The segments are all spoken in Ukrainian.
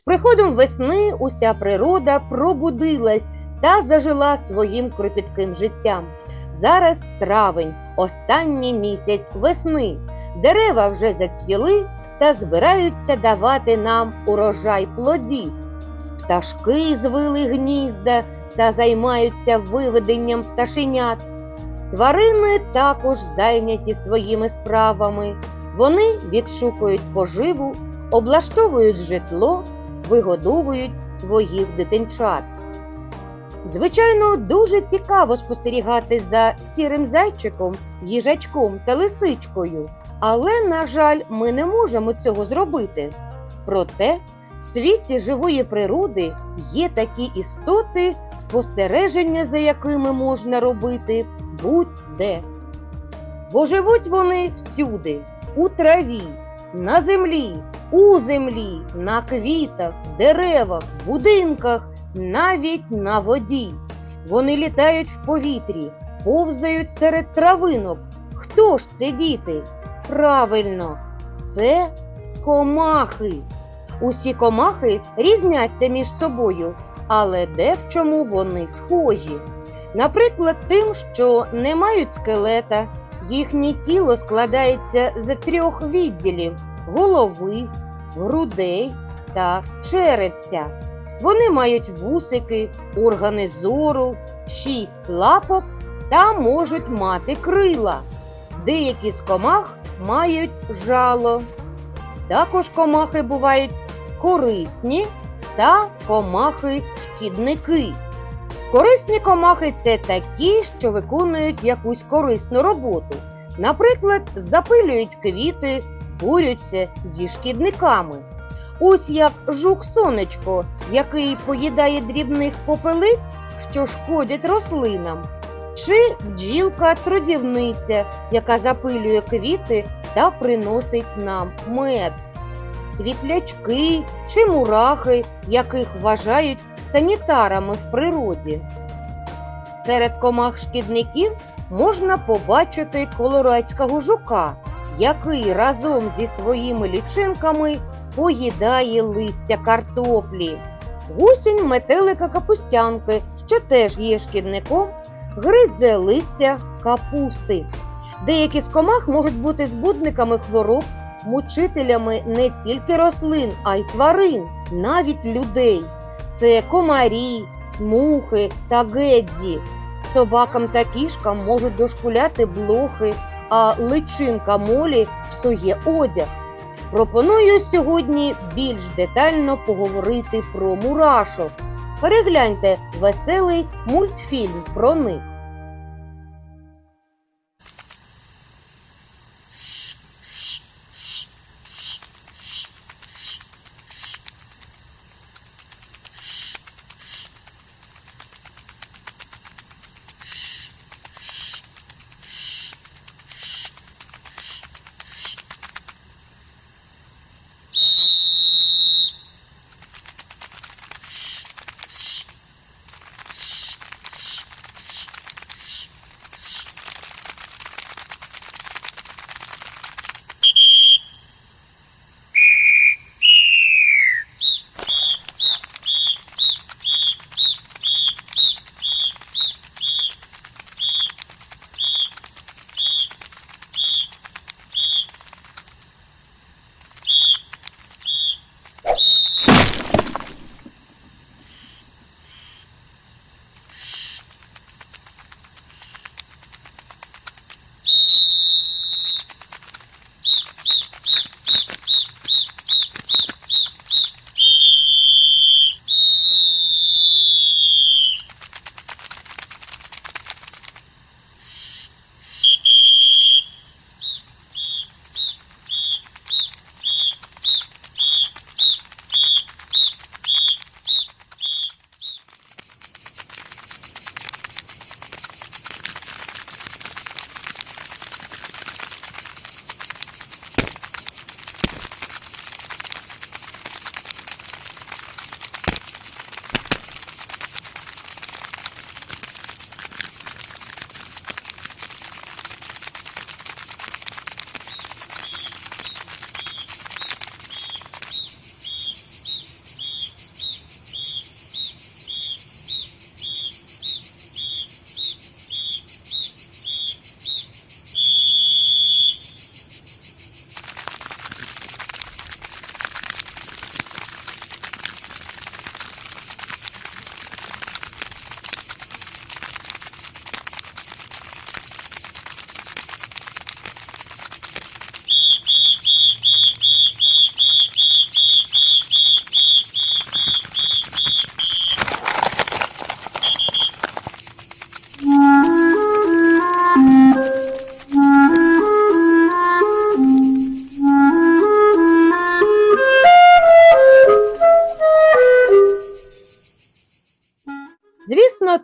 З приходом весни уся природа пробудилась та зажила своїм кропітким життям. Зараз травень, останній місяць весни. Дерева вже зацвіли та збираються давати нам урожай плодів. Пташки звили гнізда та займаються виведенням пташенят. Тварини також зайняті своїми справами. Вони відшукують поживу, облаштовують житло, вигодовують своїх дитинчат. Звичайно, дуже цікаво спостерігати за сірим зайчиком, їжачком та лисичкою, але, на жаль, ми не можемо цього зробити. Проте в світі живої природи є такі істоти, спостереження за якими можна робити будь-де. Бо живуть вони всюди, у траві, на землі, у землі, на квітах, деревах, будинках, навіть на воді. Вони літають в повітрі, повзають серед травинок. Хто ж це діти? Правильно, це комахи. Усі комахи різняться між собою, але де в чому вони схожі. Наприклад, тим, що не мають скелета, їхнє тіло складається з трьох відділів голови, грудей та черепця. Вони мають вусики, органи зору, шість лапок та можуть мати крила. Деякі з комах мають жало. Також комахи бувають корисні та комахи-шкідники. Корисні комахи це такі, що виконують якусь корисну роботу. Наприклад, запилюють квіти, борються зі шкідниками. Ось як жук сонечко, який поїдає дрібних попелиць, що шкодять рослинам, чи бджілка трудівниця, яка запилює квіти та приносить нам мед, світлячки чи мурахи, яких вважають санітарами в природі. Серед комах шкідників можна побачити колорадського жука, який разом зі своїми лічинками поїдає листя картоплі. Гусінь метелика капустянки, що теж є шкідником, гризе листя капусти. Деякі з комах можуть бути збудниками хвороб, мучителями не тільки рослин, а й тварин, навіть людей. Це комарі, мухи та гедзі. Собакам та кішкам можуть дошкуляти блохи, а личинка молі псує одяг. Пропоную сьогодні більш детально поговорити про мурашок. Перегляньте веселий мультфільм про них.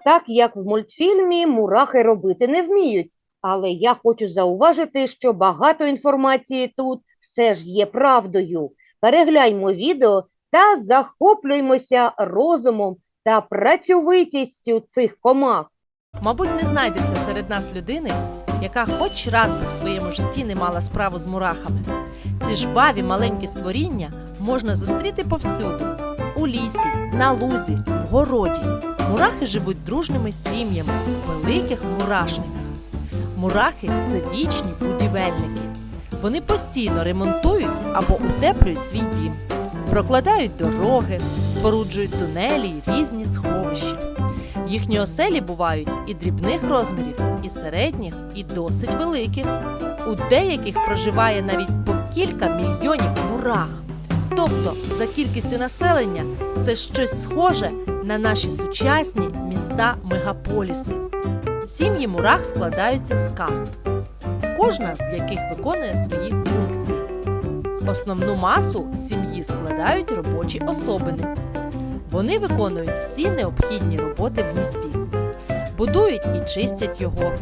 Так як в мультфільмі мурахи робити не вміють. Але я хочу зауважити, що багато інформації тут все ж є правдою. Перегляньмо відео та захоплюймося розумом та працьовитістю цих комах. Мабуть, не знайдеться серед нас людини, яка хоч раз би в своєму житті не мала справу з мурахами. Ці жваві маленькі створіння можна зустріти повсюду: у лісі, на лузі, в городі. Мурахи живуть дружними сім'ями великих мурашниках. Мурахи це вічні будівельники. Вони постійно ремонтують або утеплюють свій дім, прокладають дороги, споруджують тунелі й різні сховища. Їхні оселі бувають і дрібних розмірів, і середніх, і досить великих. У деяких проживає навіть по кілька мільйонів мурах. Тобто, за кількістю населення, це щось схоже на наші сучасні міста мегаполіси. Сім'ї мурах складаються з каст, кожна з яких виконує свої функції. Основну масу сім'ї складають робочі особини. Вони виконують всі необхідні роботи в гнізді, будують і чистять його,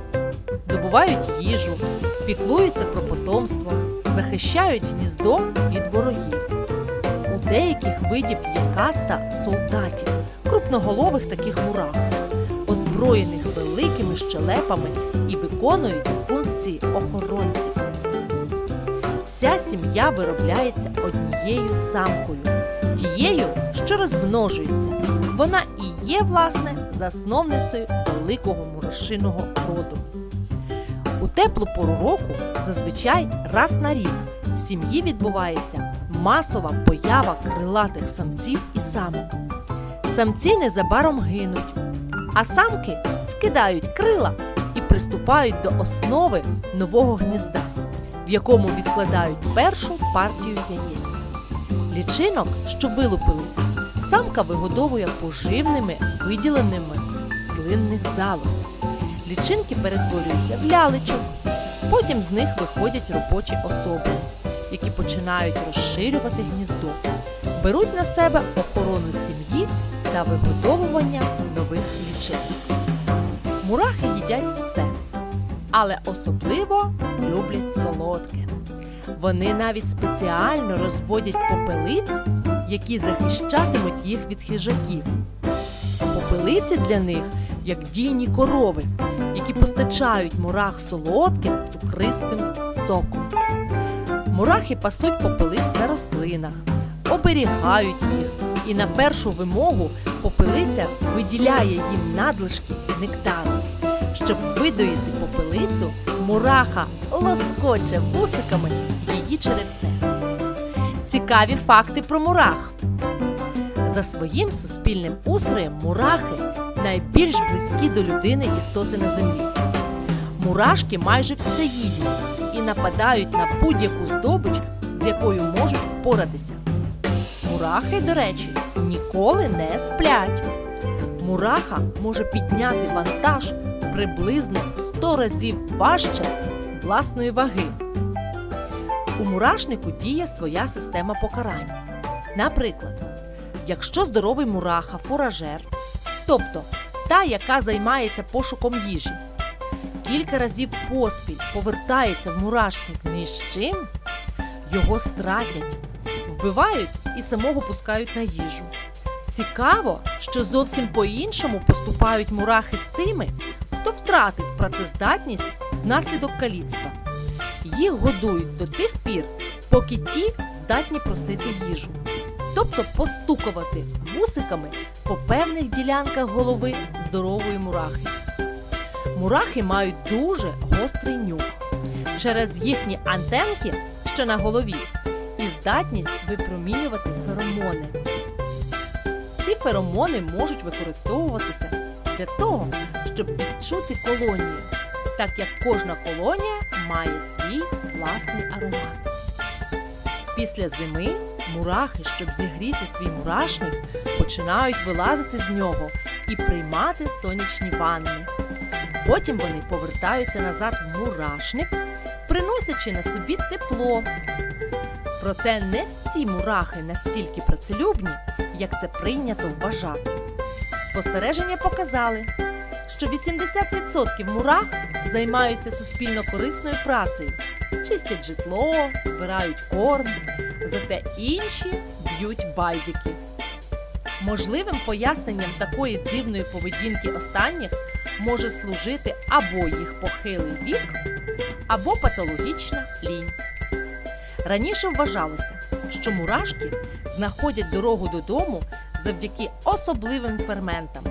добувають їжу, піклуються про потомство, захищають гніздо від ворогів. Деяких видів є каста солдатів, крупноголових таких мурах, озброєних великими щелепами і виконують функції охоронців. Вся сім'я виробляється однією самкою, тією, що розмножується. Вона і є, власне, засновницею великого мурашиного роду. У теплу пору року зазвичай раз на рік в сім'ї відбувається масова поява крилатих самців і самок. Самці незабаром гинуть, а самки скидають крила і приступають до основи нового гнізда, в якому відкладають першу партію яєць. Лічинок, що вилупилися, самка вигодовує поживними виділеними слинних залоз. Лічинки перетворюються в лялечок. Потім з них виходять робочі особи, які починають розширювати гніздо, беруть на себе охорону сім'ї та вигодовування нових лічинок. Мурахи їдять все, але особливо люблять солодке. Вони навіть спеціально розводять попелиць, які захищатимуть їх від хижаків. Попелиці для них як дійні корови, які постачають мурах солодким цукристим соком. Мурахи пасуть попелиць на рослинах, оберігають їх, і на першу вимогу попелиця виділяє їм надлишки нектару. Щоб видоїти попелицю, мураха лоскоче вусиками її черевце. Цікаві факти про мурах. За своїм суспільним устроєм мурахи найбільш близькі до людини істоти на землі. Мурашки майже всеїдні і нападають на будь-яку здобич, з якою можуть впоратися. Мурахи, до речі, ніколи не сплять. Мураха може підняти вантаж приблизно в 100 разів важче власної ваги. У мурашнику діє своя система покарань. Наприклад, якщо здоровий мураха фуражер, тобто та, яка займається пошуком їжі, кілька разів поспіль повертається в мурашник ні з чим, його стратять, вбивають і самого пускають на їжу. Цікаво, що зовсім по-іншому поступають мурахи з тими, хто втратив працездатність внаслідок каліцтва. Їх годують до тих пір, поки ті здатні просити їжу, тобто постукувати вусиками по певних ділянках голови здорової мурахи. Мурахи мають дуже гострий нюх через їхні антенки, що на голові, і здатність випромінювати феромони. Ці феромони можуть використовуватися для того, щоб відчути колонію, так як кожна колонія має свій власний аромат. Після зими мурахи, щоб зігріти свій мурашник, починають вилазити з нього і приймати сонячні ванни. Потім вони повертаються назад в мурашник, приносячи на собі тепло. Проте не всі мурахи настільки працелюбні, як це прийнято вважати. Спостереження показали, що 80% мурах займаються суспільно корисною працею, чистять житло, збирають корм, зате інші б'ють байдики. Можливим поясненням такої дивної поведінки останніх може служити або їх похилий вік, або патологічна лінь. Раніше вважалося, що мурашки знаходять дорогу додому завдяки особливим ферментам.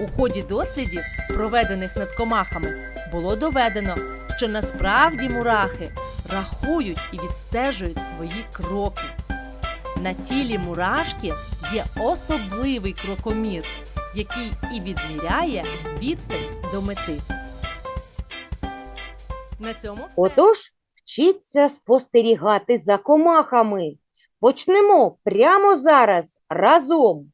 У ході дослідів, проведених над комахами, було доведено, що насправді мурахи рахують і відстежують свої кроки. На тілі мурашки є особливий крокомір, який і відміряє відстань до мети. На цьому все. Отож, вчіться спостерігати за комахами. Почнемо прямо зараз разом.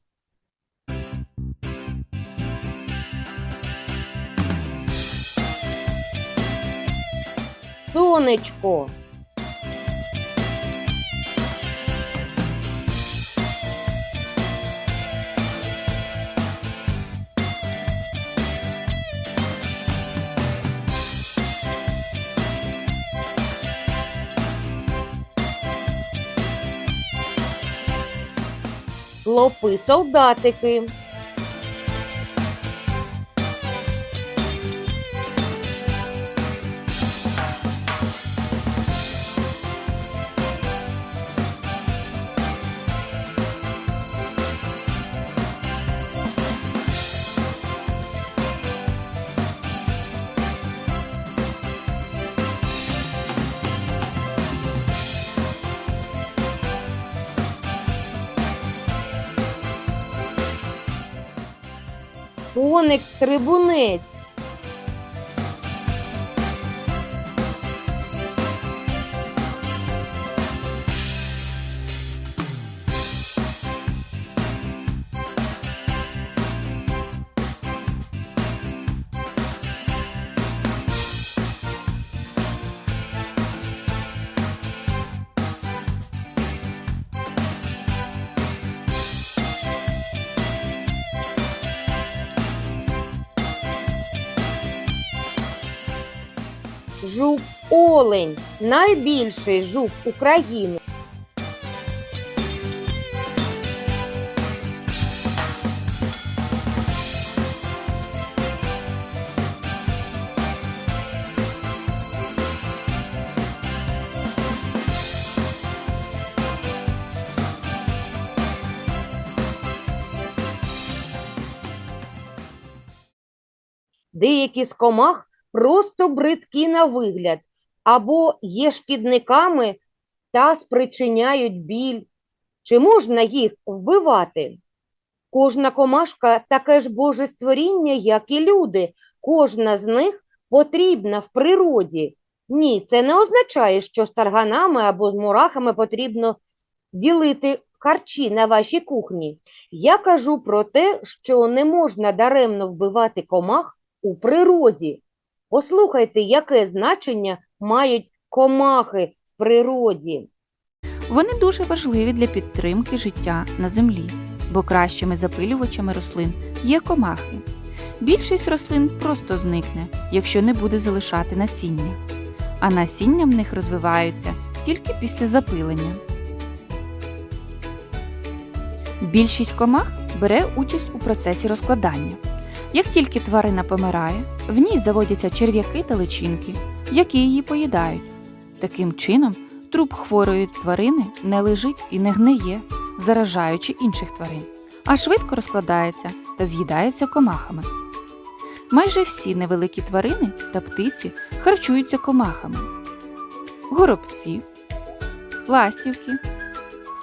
Сонечко, хлопи солдатики, коник Трибунець. Коник-стрибунець, жук-олень, найбільший жук України. Деякі з комах просто бридкі на вигляд, або є шкідниками та спричиняють біль. Чи можна їх вбивати? Кожна комашка таке ж Боже створіння, як і люди. Кожна з них потрібна в природі. Ні, це не означає, що з тарганами або з мурахами потрібно ділити харчі на вашій кухні. Я кажу про те, що не можна даремно вбивати комах у природі. Послухайте, яке значення мають комахи в природі. Вони дуже важливі для підтримки життя на землі, бо кращими запилювачами рослин є комахи. Більшість рослин просто зникне, якщо не буде залишати насіння, а насіння в них розвиваються тільки після запилення. Більшість комах бере участь у процесі розкладання. Як тільки тварина помирає, в ній заводяться черв'яки та личинки, які її поїдають. Таким чином, труп хворої тварини не лежить і не гниє, заражаючи інших тварин, а швидко розкладається та з'їдається комахами. Майже всі невеликі тварини та птиці харчуються комахами: горобці, ластівки,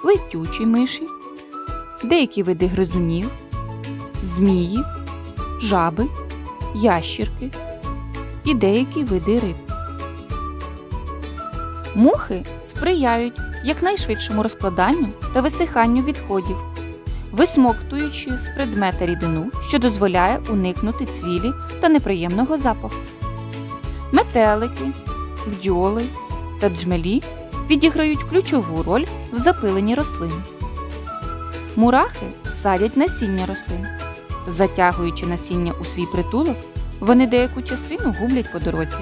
летючі миші, деякі види гризунів, змії, жаби, ящірки і деякі види риб. Мухи сприяють якнайшвидшому розкладанню та висиханню відходів, висмоктуючи з предмета рідину, що дозволяє уникнути цвілі та неприємного запаху. Метелики, бджоли та джмелі відіграють ключову роль в запиленні рослин. Мурахи садять насіння рослин. Затягуючи насіння у свій притулок, Вони деяку частину гублять по дорозі.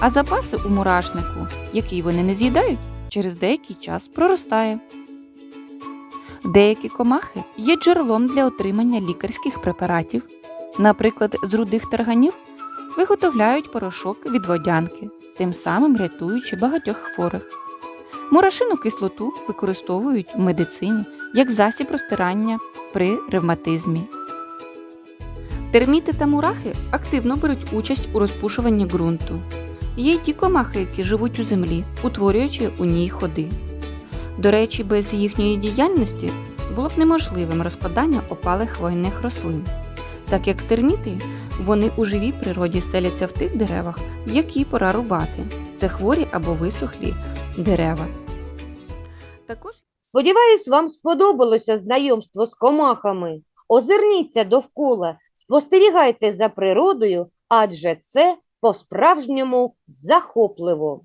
А запаси у мурашнику, який вони не з'їдають, через деякий час проростає. Деякі комахи є джерелом для отримання лікарських препаратів. Наприклад, з рудих тарганів виготовляють порошок від водянки, тим самим рятуючи багатьох хворих. Мурашину кислоту використовують в медицині як засіб розтирання при ревматизмі. Терміти та мурахи активно беруть участь у розпушуванні ґрунту. Є й ті комахи, які живуть у землі, утворюючи у ній ходи. До речі, без їхньої діяльності було б неможливим розкладання опалих хвойних рослин, так як терміти вони у живій природі селяться в тих деревах, які пора рубати. Це хворі або висохлі дерева. Також Сподіваюсь, вам сподобалося знайомство з комахами. Озирніться довкола, спостерігайте за природою, адже це по-справжньому захопливо.